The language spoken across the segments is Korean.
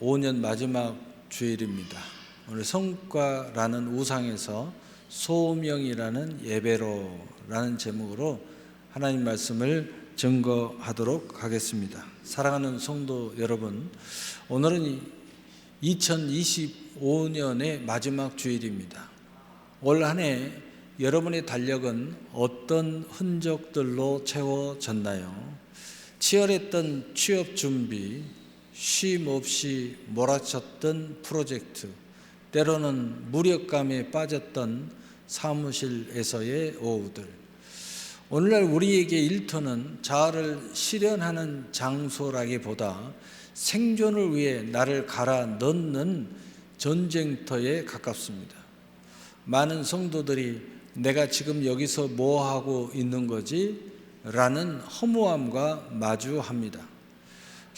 2025년 마지막 주일입니다. 오늘 성과라는 우상에서 소명이라는 예배로라는 제목으로 하나님 말씀을 증거하도록 하겠습니다. 사랑하는 성도 여러분, 오늘은 2025년의 마지막 주일입니다. 올 한 해 여러분의 달력은 어떤 흔적들로 채워졌나요? 치열했던 취업 준비, 쉼 없이 몰아쳤던 프로젝트, 때로는 무력감에 빠졌던 사무실에서의 오후들. 오늘날 우리에게 일터는 자아를 실현하는 장소라기보다 생존을 위해 나를 갈아 넣는 전쟁터에 가깝습니다. 많은 성도들이 내가 지금 여기서 뭐 하고 있는 거지? 라는 허무함과 마주합니다.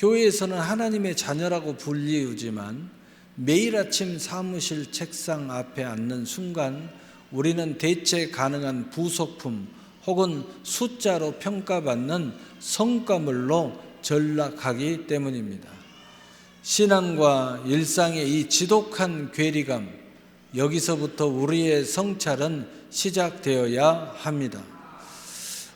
교회에서는 하나님의 자녀라고 불리우지만 매일 아침 사무실 책상 앞에 앉는 순간 우리는 대체 가능한 부속품 혹은 숫자로 평가받는 성과물로 전락하기 때문입니다. 신앙과 일상의 이 지독한 괴리감, 여기서부터 우리의 성찰은 시작되어야 합니다.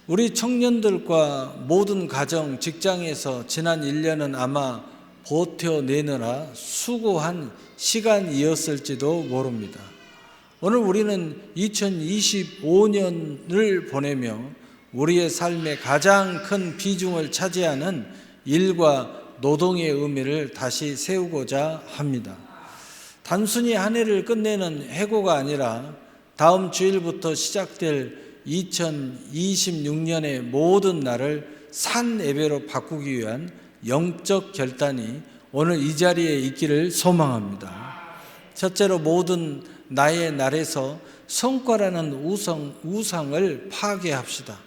우리 청년들과 모든 가정, 직장에서 지난 1년은 아마 버텨내느라 수고한 시간이었을지도 모릅니다. 오늘 우리는 2025년을 보내며 우리의 삶의 가장 큰 비중을 차지하는 일과 노동의 의미를 다시 세우고자 합니다. 단순히 한 해를 끝내는 해고가 아니라 다음 주일부터 시작될 2026년의 모든 날을 산 예배로 바꾸기 위한 영적 결단이 오늘 이 자리에 있기를 소망합니다. 첫째로 모든 나의 날에서 성과라는 우상, 우상을 파괴합시다.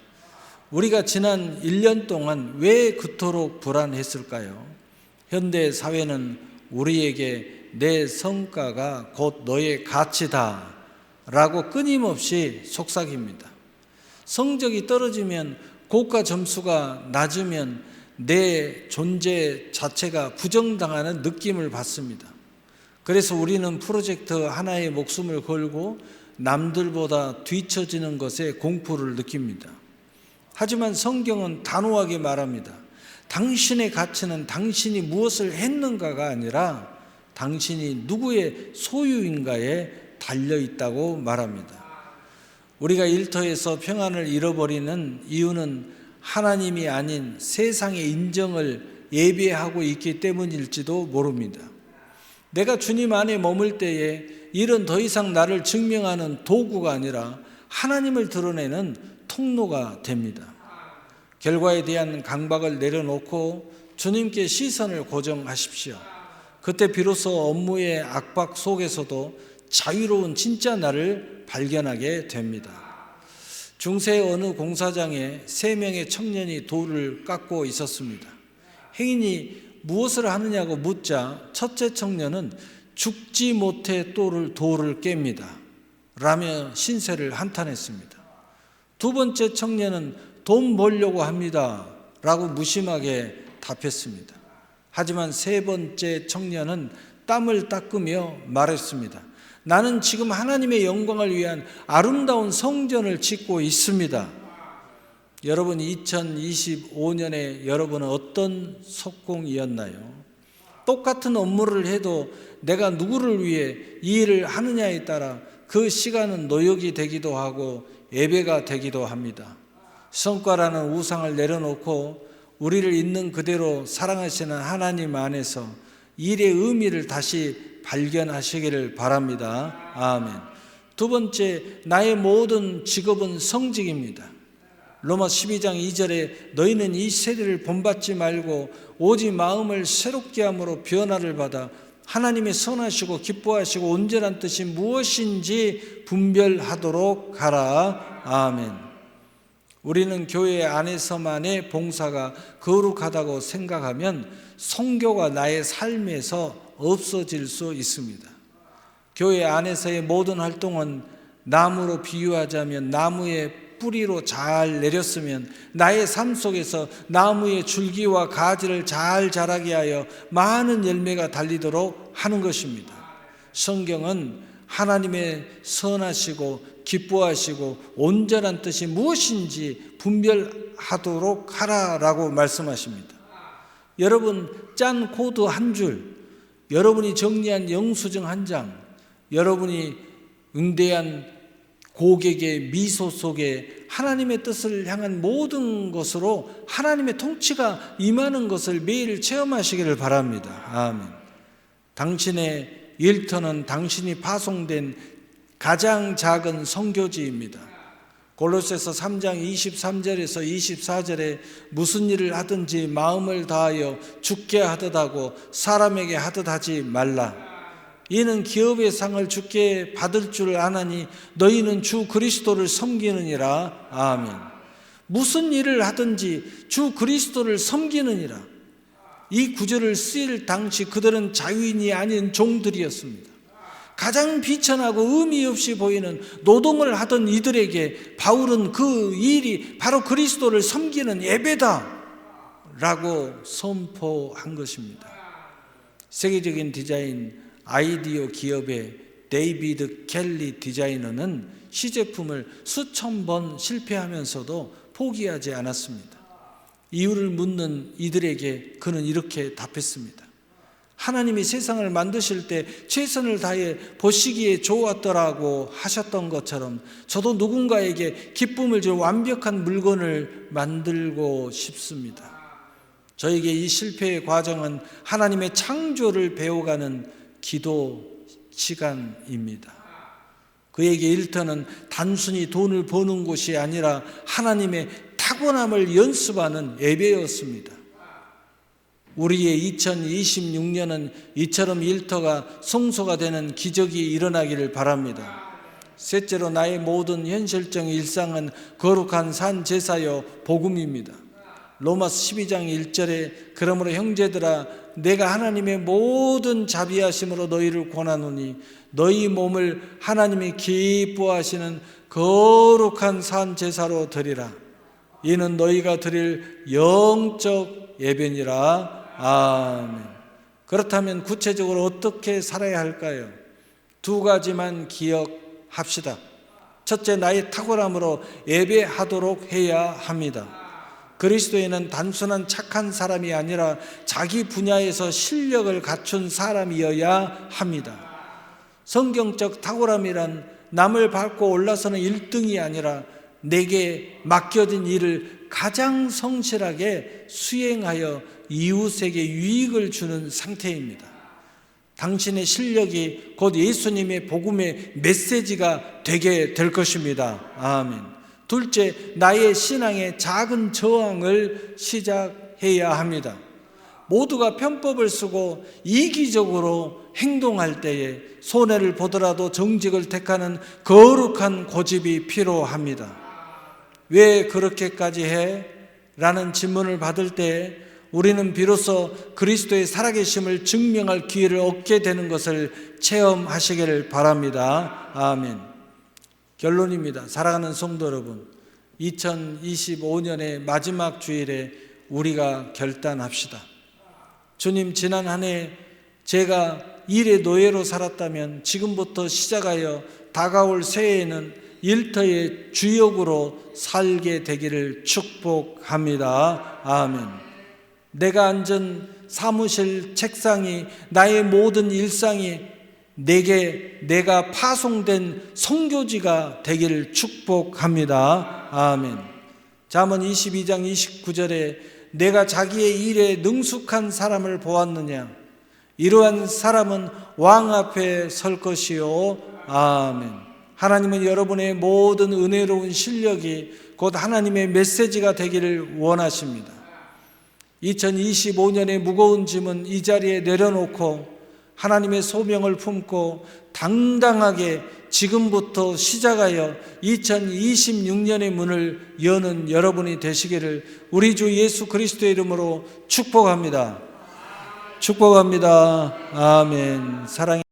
우리가 지난 1년 동안 왜 그토록 불안했을까요? 현대 사회는 우리에게 내 성과가 곧 너의 가치다 라고 끊임없이 속삭입니다. 성적이 떨어지면 고가 점수가 낮으면 내 존재 자체가 부정당하는 느낌을 받습니다. 그래서 우리는 프로젝트 하나에 목숨을 걸고 남들보다 뒤처지는 것에 공포를 느낍니다. 하지만 성경은 단호하게 말합니다. 당신의 가치는 당신이 무엇을 했는가가 아니라 당신이 누구의 소유인가에 달려 있다고 말합니다. 우리가 일터에서 평안을 잃어버리는 이유는 하나님이 아닌 세상의 인정을 예배하고 있기 때문일지도 모릅니다. 내가 주님 안에 머물 때에 일은 더 이상 나를 증명하는 도구가 아니라 하나님을 드러내는 통로가 됩니다. 결과에 대한 강박을 내려놓고 주님께 시선을 고정하십시오. 그때 비로소 업무의 압박 속에서도 자유로운 진짜 나를 발견하게 됩니다. 중세 어느 공사장에 세 명의 청년이 돌을 깎고 있었습니다. 행인이 무엇을 하느냐고 묻자 첫째 청년은 죽지 못해 돌을 돌을 깹니다. 라며 신세를 한탄했습니다. 두 번째 청년은 돈 벌려고 합니다. 라고 무심하게 답했습니다. 하지만 세 번째 청년은 땀을 닦으며 말했습니다. 나는 지금 하나님의 영광을 위한 아름다운 성전을 짓고 있습니다. 여러분 2025년에 여러분은 어떤 속공이었나요? 똑같은 업무를 해도 내가 누구를 위해 이 일을 하느냐에 따라 그 시간은 노역이 되기도 하고 예배가 되기도 합니다. 성과라는 우상을 내려놓고 우리를 있는 그대로 사랑하시는 하나님 안에서 일의 의미를 다시 발견하시기를 바랍니다. 아멘. 두 번째, 나의 모든 직업은 성직입니다. 로마 12장 2절에 너희는 이 세대를 본받지 말고 오직 마음을 새롭게 함으로 변화를 받아 하나님의 선하시고 기뻐하시고 온전한 뜻이 무엇인지 분별하도록 하라. 아멘. 우리는 교회 안에서만의 봉사가 거룩하다고 생각하면 성교가 나의 삶에서 없어질 수 있습니다. 교회 안에서의 모든 활동은 나무로 비유하자면 나무의 뿌리로 잘 내렸으면 나의 삶 속에서 나무의 줄기와 가지를 잘 자라게 하여 많은 열매가 달리도록 하는 것입니다. 성경은 하나님의 선하시고 기뻐하시고 온전한 뜻이 무엇인지 분별하도록 하라라고 말씀하십니다. 여러분 짠 코드 한 줄, 여러분이 정리한 영수증 한 장, 여러분이 응대한 고객의 미소 속에 하나님의 뜻을 향한 모든 것으로 하나님의 통치가 임하는 것을 매일 체험하시기를 바랍니다. 아멘. 당신의 일터는 당신이 파송된 가장 작은 성교지입니다. 골로새서 3장 23절에서 24절에 무슨 일을 하든지 마음을 다하여 죽게 하듯 하고 사람에게 하듯 하지 말라. 이는 기업의 상을 주께 받을 줄 아나니 너희는 주 그리스도를 섬기느니라. 아멘. 무슨 일을 하든지 주 그리스도를 섬기느니라. 이 구절을 쓰일 당시 그들은 자유인이 아닌 종들이었습니다. 가장 비천하고 의미 없이 보이는 노동을 하던 이들에게 바울은 그 일이 바로 그리스도를 섬기는 예배다 라고 선포한 것입니다. 세계적인 디자인 아이디어 기업의 데이비드 켈리 디자이너는 시제품을 수천 번 실패하면서도 포기하지 않았습니다. 이유를 묻는 이들에게 그는 이렇게 답했습니다. 하나님이 세상을 만드실 때 최선을 다해 보시기에 좋았더라고 하셨던 것처럼 저도 누군가에게 기쁨을 줄 완벽한 물건을 만들고 싶습니다. 저에게 이 실패의 과정은 하나님의 창조를 배워가는 기도 시간입니다. 그에게 일터는 단순히 돈을 버는 곳이 아니라 하나님의 타고남을 연습하는 예배였습니다. 우리의 2026년은 이처럼 일터가 성소가 되는 기적이 일어나기를 바랍니다. 셋째로 나의 모든 현실적 일상은 거룩한 산 제사여 복음입니다. 로마서 12장 1절에 그러므로 형제들아 내가 하나님의 모든 자비하심으로 너희를 권하노니 너희 몸을 하나님이 기뻐하시는 거룩한 산 제사로 드리라. 이는 너희가 드릴 영적 예배니라. 아멘. 그렇다면 구체적으로 어떻게 살아야 할까요? 두 가지만 기억합시다. 첫째, 나의 탁월함으로 예배하도록 해야 합니다. 그리스도인은 단순한 착한 사람이 아니라 자기 분야에서 실력을 갖춘 사람이어야 합니다. 성경적 탁월함이란 남을 밟고 올라서는 1등이 아니라 내게 맡겨진 일을 가장 성실하게 수행하여 이웃에게 유익을 주는 상태입니다. 당신의 실력이 곧 예수님의 복음의 메시지가 되게 될 것입니다. 아멘. 둘째, 나의 신앙의 작은 저항을 시작해야 합니다. 모두가 편법을 쓰고 이기적으로 행동할 때에 손해를 보더라도 정직을 택하는 거룩한 고집이 필요합니다. 왜 그렇게까지 해? 라는 질문을 받을 때 우리는 비로소 그리스도의 살아계심을 증명할 기회를 얻게 되는 것을 체험하시기를 바랍니다. 아멘. 결론입니다. 사랑하는 성도 여러분, 2025년의 마지막 주일에 우리가 결단합시다. 주님, 지난 한 해 제가 일의 노예로 살았다면 지금부터 시작하여 다가올 새해에는 일터의 주역으로 살게 되기를 축복합니다. 아멘. 내가 앉은 사무실 책상이 나의 모든 일상이 내게 내가 파송된 성교지가 되기를 축복합니다. 아멘. 잠언 22장 29절에 내가 자기의 일에 능숙한 사람을 보았느냐 이러한 사람은 왕 앞에 설 것이요. 아멘. 하나님은 여러분의 모든 은혜로운 실력이 곧 하나님의 메시지가 되기를 원하십니다. 2025년의 무거운 짐은 이 자리에 내려놓고 하나님의 소명을 품고 당당하게 지금부터 시작하여 2026년의 문을 여는 여러분이 되시기를 우리 주 예수 그리스도의 이름으로 축복합니다. 축복합니다. 아멘. 사랑해.